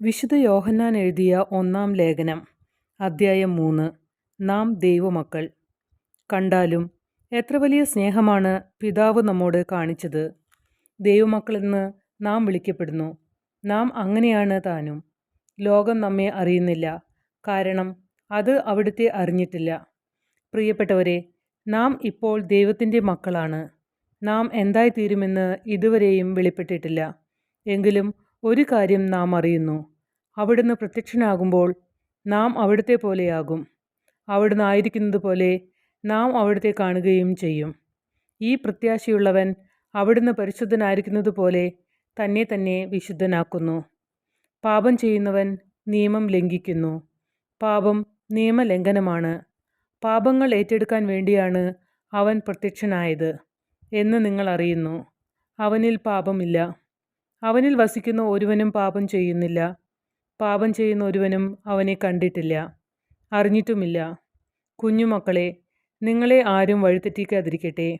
വിശുദ്ധ യോഹന്നാൻ എഴുതിയ ഒന്നാം ലേഖനം അദ്ധ്യായം മൂന്ന് നാം ദൈവമക്കൾ. കണ്ടാലും എത്ര വലിയ സ്നേഹമാണ് പിതാവ് നമ്മോട് കാണിച്ചത്. ദൈവമക്കളെന്ന് നാം വിളിക്കപ്പെടുന്നു. നാം അങ്ങനെയാണ് താനും. ലോകം നമ്മെ അറിയുന്നില്ല. കാരണം അത് അവിടുത്തെ അറിഞ്ഞിട്ടില്ല. പ്രിയപ്പെട്ടവരെ നാം ഇപ്പോൾ ദൈവത്തിന്റെ മക്കളാണ്. നാം എന്തായിത്തീരുമെന്ന് ഇതുവരെയും വെളിപ്പെട്ടിട്ടില്ല. എങ്കിലും ഒരു കാര്യം നാം അറിയുന്നു. അവിടുന്ന് പ്രത്യക്ഷനാകുമ്പോൾ നാം അവിടുത്തെ പോലെയാകും. അവിടുന്ന് ആയിരിക്കുന്നത് പോലെ നാം അവിടുത്തെ കാണുകയും ചെയ്യും. ഈ പ്രത്യാശയുള്ളവൻ അവിടുന്ന് പരിശുദ്ധനായിരിക്കുന്നത് പോലെ തന്നെ തന്നെ വിശുദ്ധനാക്കുന്നു. പാപം ചെയ്യുന്നവൻ നിയമം ലംഘിക്കുന്നു. പാപം നിയമലംഘനമാണ്. പാപങ്ങൾ ഏറ്റെടുക്കാൻ വേണ്ടിയാണ് അവൻ പ്രത്യക്ഷനായത് എന്ന് നിങ്ങൾ അറിയുന്നു. അവനിൽ പാപമില്ല. അവനിൽ വസിക്കുന്ന ഒരുവനും പാപം ചെയ്യുന്നില്ല. പാപം ചെയ്യുന്ന ഒരുവനും അവനെ കണ്ടിട്ടില്ല. അറിഞ്ഞിട്ടുമില്ല. കുഞ്ഞുമക്കളെ നിങ്ങളെ ആരും വഴിതെറ്റിക്കാതിരിക്കട്ടെ.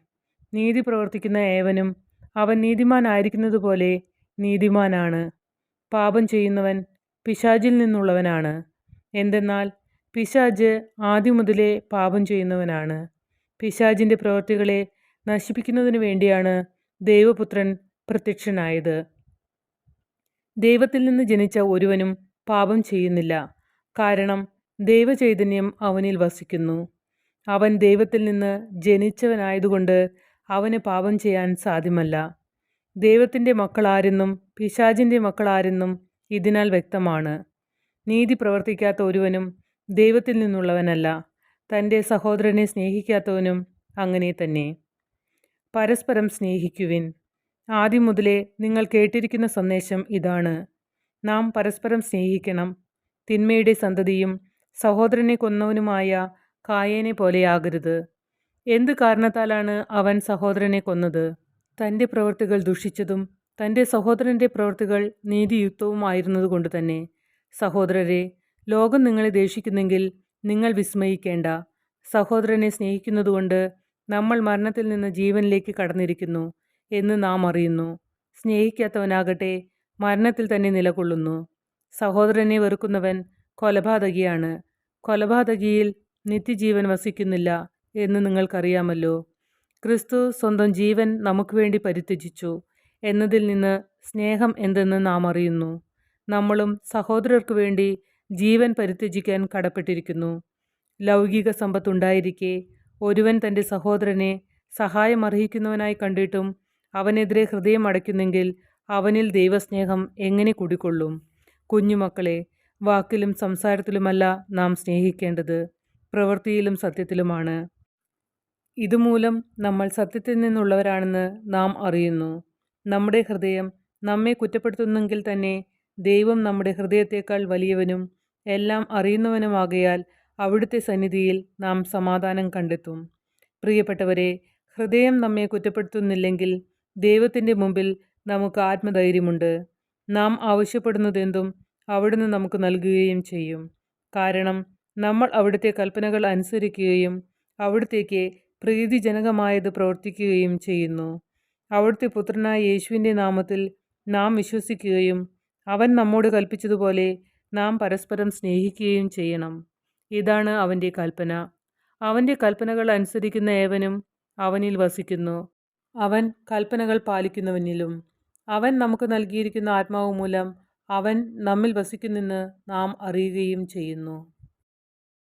നീതി പ്രവർത്തിക്കുന്ന ഏവനും അവൻ നീതിമാനായിരിക്കുന്നത് പോലെ നീതിമാനാണ്. പാപം ചെയ്യുന്നവൻ പിശാചിൽ നിന്നുള്ളവനാണ്. എന്തെന്നാൽ പിശാജ് ആദ്യം മുതലേ പാപം ചെയ്യുന്നവനാണ്. പിശാജിന്റെ പ്രവൃത്തികളെ നശിപ്പിക്കുന്നതിന് വേണ്ടിയാണ് ദൈവപുത്രൻ പ്രത്യക്ഷനായത്. ദൈവത്തിൽ നിന്ന് ജനിച്ച ഒരുവനും പാപം ചെയ്യുന്നില്ല. കാരണം ദൈവചൈതന്യം അവനിൽ വസിക്കുന്നു. അവൻ ദൈവത്തിൽ നിന്ന് ജനിച്ചവനായതുകൊണ്ട് അവന് പാപം ചെയ്യാൻ സാധ്യമല്ല. ദൈവത്തിന്റെ മക്കളാരെന്നും പിശാചിന്റെ മക്കളാരെന്നും ഇതിനാൽ വ്യക്തമാണ്. നീതി പ്രവർത്തിക്കാത്ത ഒരുവനും ദൈവത്തിൽ നിന്നുള്ളവനല്ല. തന്റെ സഹോദരനെ സ്നേഹിക്കാത്തവനും അങ്ങനെ തന്നെ. പരസ്പരം സ്നേഹിക്കുവിൻ. ആദ്യം മുതലേ നിങ്ങൾ കേട്ടിരിക്കുന്ന സന്ദേശം ഇതാണ്. നാം പരസ്പരം സ്നേഹിക്കണം. തിന്മയുടെ സന്തതിയും സഹോദരനെ കൊന്നവനുമായ കായേനെ പോലെയാകരുത്. എന്ത് കാരണത്താലാണ് അവൻ സഹോദരനെ കൊന്നത്? തന്റെ പ്രവൃത്തികൾ ദുഷിച്ചതും തന്റെ സഹോദരന്റെ പ്രവൃത്തികൾ നീതിയുക്തവുമായിരുന്നതുകൊണ്ട് തന്നെ. സഹോദരരെ ലോകം നിങ്ങളെ ദേഷിക്കുന്നെങ്കിൽ നിങ്ങൾ വിസ്മയിക്കേണ്ട. സഹോദരനെ സ്നേഹിക്കുന്നതുകൊണ്ട് നമ്മൾ മരണത്തിൽ നിന്ന് ജീവനിലേക്ക് കടന്നിരിക്കുന്നു. എന്ന് നാം അറിയുന്നു. സ്നേഹിക്കാത്തവനാകട്ടെ മരണത്തിൽ തന്നെ നിലകൊള്ളുന്നു. സഹോദരനെ വെറുക്കുന്നവൻ കൊലപാതകിയാണ്. കൊലപാതകിയിൽ നിത്യജീവൻ വസിക്കുന്നില്ല എന്ന് നിങ്ങൾക്കറിയാമല്ലോ. ക്രിസ്തു സ്വന്തം ജീവൻ നമുക്ക് വേണ്ടി പരിത്യജിച്ചു. എന്നതിൽ നിന്ന് സ്നേഹം എന്തെന്ന് നാം അറിയുന്നു. നമ്മളും സഹോദരർക്ക് വേണ്ടി ജീവൻ പരിത്യജിക്കാൻ കടപ്പെട്ടിരിക്കുന്നു. ലൗകിക സമ്പത്തുണ്ടായിരിക്കെ ഒരുവൻ തന്റെ സഹോദരനെ സഹായം അർഹിക്കുന്നവനായി കണ്ടിട്ടും അവനെതിരെ ഹൃദയം അടയ്ക്കുന്നെങ്കിൽ അവനിൽ ദൈവസ്നേഹം എങ്ങനെ കുടികൊള്ളും? കുഞ്ഞുമക്കളെ വാക്കിലും സംസാരത്തിലുമല്ല നാം സ്നേഹിക്കേണ്ടത്. പ്രവൃത്തിയിലും സത്യത്തിലുമാണ്. ഇതുമൂലം നമ്മൾ സത്യത്തിൽ നിന്നുള്ളവരാണെന്ന് നാം അറിയുന്നു. നമ്മുടെ ഹൃദയം നമ്മെ കുറ്റപ്പെടുത്തുന്നെങ്കിൽ തന്നെ ദൈവം നമ്മുടെ ഹൃദയത്തേക്കാൾ വലിയവനും എല്ലാം അറിയുന്നവനുമാകയാൽ അവിടുത്തെ സന്നിധിയിൽ നാം സമാധാനം കണ്ടെത്തും. പ്രിയപ്പെട്ടവരെ ഹൃദയം നമ്മെ കുറ്റപ്പെടുത്തുന്നില്ലെങ്കിൽ ദൈവത്തിന്റെ മുമ്പിൽ നമുക്ക് ആത്മധൈര്യമുണ്ട്. നാം ആവശ്യപ്പെടുന്നതെന്തും അവിടുന്ന് നമുക്ക് നൽകുകയും ചെയ്യും. കാരണം നമ്മൾ അവിടുത്തെ കൽപ്പനകൾ അനുസരിക്കുകയും അവിടുത്തേക്ക് പ്രീതിജനകമായത് പ്രവർത്തിക്കുകയും ചെയ്യുന്നു. അവിടുത്തെ പുത്രനായ യേശുവിന്റെ നാമത്തിൽ നാം വിശ്വസിക്കുകയും അവൻ നമ്മോട് കൽപ്പിച്ചതുപോലെ നാം പരസ്പരം സ്നേഹിക്കുകയും ചെയ്യണം. ഇതാണ് അവന്റെ കൽപ്പന. അവന്റെ കൽപ്പനകൾ അനുസരിക്കുന്ന ഏവനും അവനിൽ വസിക്കുന്നു. അവൻ കൽപ്പനകൾ പാലിക്കുന്നവനിലും അവൻ നമുക്ക് നൽകിയിരിക്കുന്ന ആത്മാവ് മൂലം അവൻ നമ്മിൽ വസിക്കുന്നെന്ന് നാം അറിയുകയും ചെയ്യുന്നു.